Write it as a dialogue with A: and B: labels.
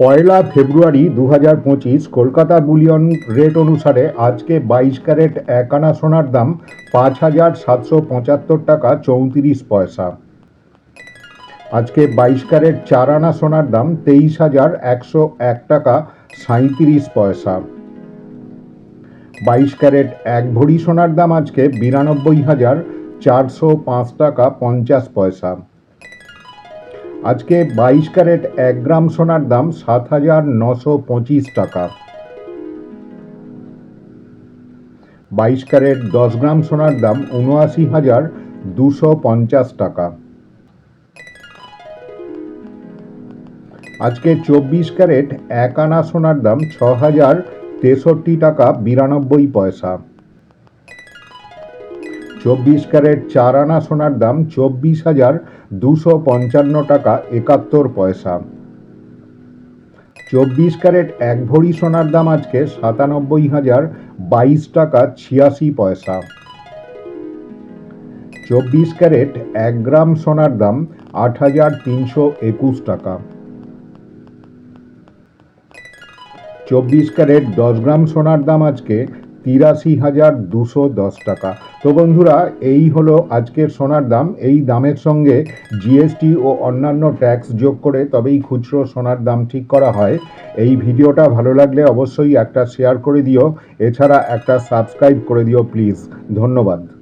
A: পয়লা ফেব্রুয়ারি দু হাজার পঁচিশ কলকাতা বুলিয়ন রেট অনুসারে আজকে বাইশ ক্যারেট এক আনা সোনার দাম পাঁচ হাজার সাতশো পঁচাত্তর টাকা চৌত্রিশ পয়সা। আজকে বাইশ ক্যারেট চার আনা সোনার দাম তেইশ হাজার একশো এক টাকা সাঁইত্রিশ পয়সা। বাইশ ক্যারেট এক ভরি সোনার দাম আজকে বিরানব্বই হাজার চারশো পাঁচ টাকা পঞ্চাশ পয়সা। আজকে বাইশ ক্যারেট এক গ্রাম সোনার দাম সাত হাজার নশো পঁচিশ টাকা। বাইশ ক্যারেট দশ গ্রাম সোনার দাম উনআশি হাজার দুশো পঞ্চাশ টাকা। আজকে চব্বিশ ক্যারেট এক আনা সোনার দাম ছ হাজার তেষট্টি টাকা বিরানব্বই পয়সা। চব্বিশ ক্যারেট চার আনা সোনার দাম চব্বিশ হাজার দুশো পঞ্চান্ন টাকা একাত্তর পয়সা। চব্বিশ ক্যারেট এক ভরি সোনার দাম আজকে সাতানব্বই হাজার বাইশ টাকা ছিয়াশি পয়সা। চব্বিশ ক্যারেট এক গ্রাম সোনার দাম আট হাজার তিনশো একুশ টাকা। চব্বিশ ক্যারেট দশ গ্রাম সোনার দাম আজকে তিরাশি হাজার দুশো দশ টাকা। তো বন্ধুরা, এই হলো আজকের সোনার দাম। এই দামের সঙ্গে জিএসটি ও অন্যান্য ট্যাক্স যোগ করে তবেই খুচরো সোনার দাম ঠিক করা হয়। এই ভিডিওটা ভালো লাগলে অবশ্যই একটা শেয়ার করে দিও। এছাড়া একটা সাবস্ক্রাইব করে দিও প্লিজ। ধন্যবাদ।